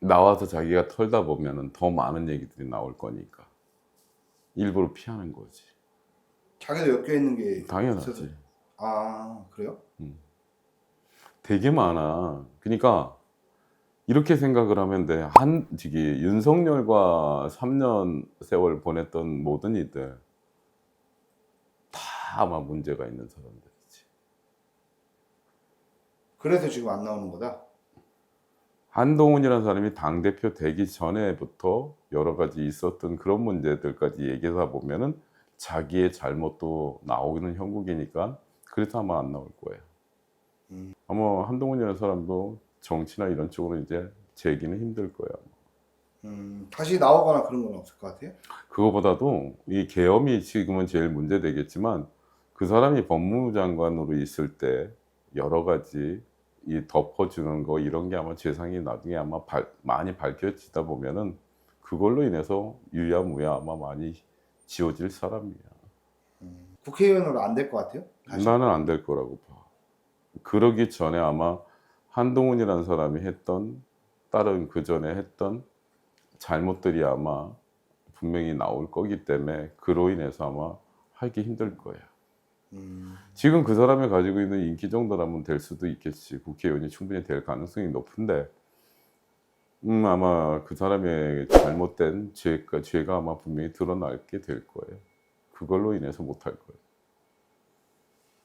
나와서 자기가 털다 보면은 더 많은 얘기들이 나올 거니까 일부러 피하는 거지. 자기도 엮여 있는 게 있어서- 당연하지. 아 그래요? 되게 많아. 그러니까 이렇게 생각을 하면 돼. 한 저기 윤석열과 3년 세월 보냈던 모든 이들 다 아마 문제가 있는 사람들이지. 그래서 지금 안 나오는 거다. 한동훈이라는 사람이 당 대표 되기 전에부터 여러 가지 있었던 그런 문제들까지 얘기하다 보면은 자기의 잘못도 나오는 형국이니까 그래서 아마 안 나올 거예요. 음. 아마 한동훈이라는 사람도 정치나 이런 쪽으로 이제 재기는 힘들 거야. 음, 다시 나오거나 그런 건 없을 것 같아요. 그거보다도 이 계엄이 지금은 제일 문제되겠지만 그 사람이 법무부 장관으로 있을 때 여러 가지 이 덮어주는 거 이런 게 아마 죄상이 나중에 아마 발- 많이 밝혀지다 보면은 그걸로 인해서 유야무야 아마 많이 지워질 사람이야. 국회의원으로 안 될 것 같아요. 다시. 나는 안 될 거라고 봐. 그러기 전에 아마 한동훈이라는 사람이 했던 다른 그 전에 했던 잘못들이 아마 분명히 나올 거기 때문에 그로 인해서 아마 하기 힘들 거야. 음, 지금 그 사람이 가지고 있는 인기 정도라면 될 수도 있겠지. 국회의원이 충분히 될 가능성이 높은데, 음, 아마 그 사람의 잘못된 죄가, 죄가 아마 분명히 드러나게 될 거예요. 그걸로 인해서 못할 거예요.